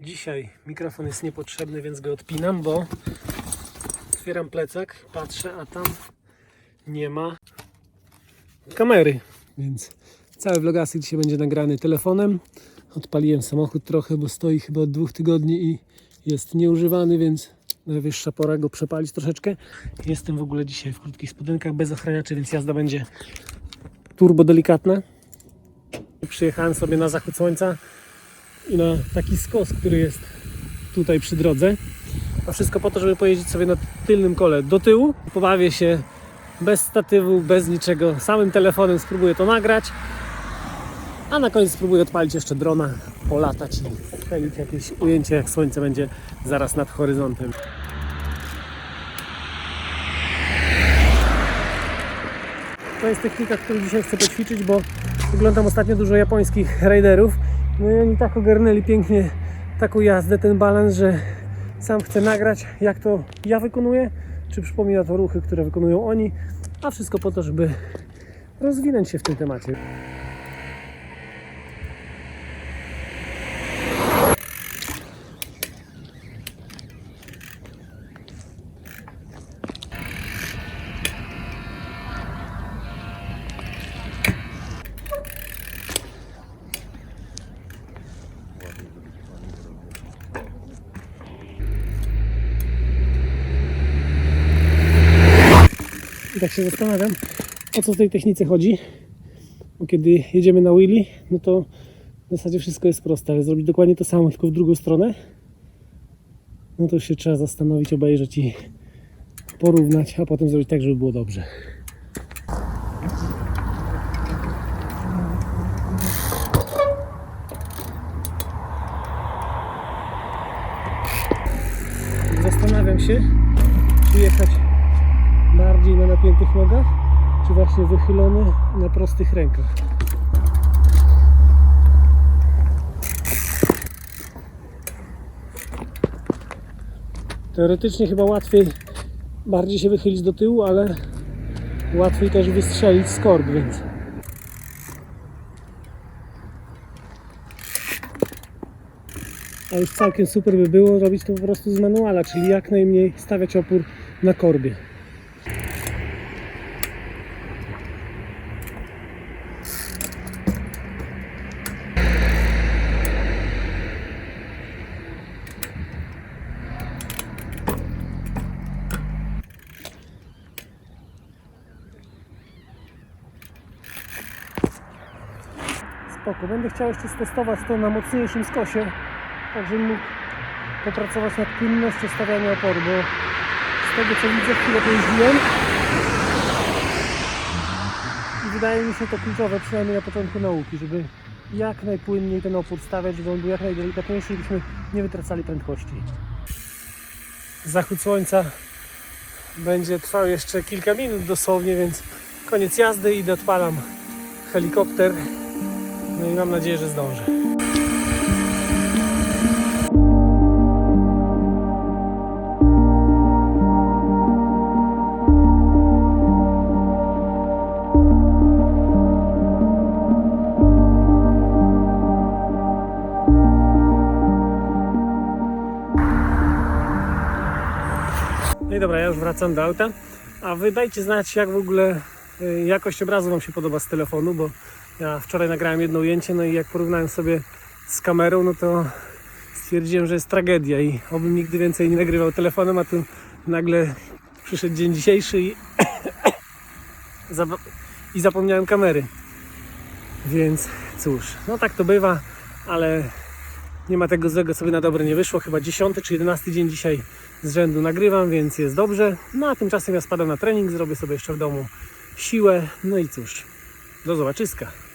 Dzisiaj mikrofon jest niepotrzebny, więc go odpinam, bo otwieram plecak, patrzę, a tam nie ma kamery. Więc cały vlogasy dzisiaj będzie nagrany telefonem. Odpaliłem samochód trochę, bo stoi chyba od dwóch tygodni i jest nieużywany, więc najwyższa pora go przepalić troszeczkę. Jestem w ogóle dzisiaj w krótkich spodenkach bez ochraniaczy, więc jazda będzie turbo delikatna. Przyjechałem sobie na zachód słońca i na taki skos, który jest tutaj przy drodze. A wszystko po to, żeby pojeździć sobie na tylnym kole do tyłu. Pobawię się bez statywu, bez niczego. Samym telefonem spróbuję to nagrać. A na koniec spróbuję odpalić jeszcze drona, polatać i strzelić jakieś ujęcie, jak słońce będzie zaraz nad horyzontem. To jest technika, którą dzisiaj chcę poćwiczyć, bo oglądam ostatnio dużo japońskich raiderów. No i oni tak ogarnęli pięknie taką jazdę, ten balans, że sam chcę nagrać, jak to ja wykonuję, czy przypomina to ruchy, które wykonują oni, a wszystko po to, żeby rozwinąć się w tym temacie. I tak się zastanawiam, o co w tej technice chodzi. Bo kiedy jedziemy na wheelie, no to w zasadzie wszystko jest proste, ale zrobić dokładnie to samo, tylko w drugą stronę, no to się trzeba zastanowić, obejrzeć i porównać, a potem zrobić tak, żeby było dobrze. Zastanawiam się, czy jechać bardziej na napiętych nogach, czy właśnie wychylony na prostych rękach. Teoretycznie chyba łatwiej bardziej się wychylić do tyłu, ale łatwiej też wystrzelić z więc a już całkiem super by było robić to po prostu z manuala, czyli jak najmniej stawiać opór na korbie. Spoko. Będę chciał jeszcze stestować to na mocniejszym skosie, tak żebym mógł popracować nad płynnością stawiania oporu, bo z tego co widzę chwilę pojeździłem i wydaje mi się to kluczowe, przynajmniej na początku nauki, żeby jak najpłynniej ten opór stawiać, żeby on był jak najdelikatniejszy i byśmy nie wytracali prędkości. Zachód słońca będzie trwał jeszcze kilka minut dosłownie, więc koniec jazdy i odpalam helikopter. No i mam nadzieję, że zdążę. No i dobra, ja już wracam do auta. A wy dajcie znać, jak w ogóle y, jakość obrazu Wam się podoba z telefonu, bo ja wczoraj nagrałem jedno ujęcie, no i jak porównałem sobie z kamerą, no to stwierdziłem, że jest tragedia i obym nigdy więcej nie nagrywał telefonem, a tu nagle przyszedł dzień dzisiejszy i, i zapomniałem kamery. Więc cóż, no tak to bywa, ale nie ma tego złego, sobie na dobre nie wyszło. Chyba 10 czy 11 dzień dzisiaj z rzędu nagrywam, więc jest dobrze. No a tymczasem ja spadam na trening, zrobię sobie jeszcze w domu siłę. No i cóż, do zobaczyska.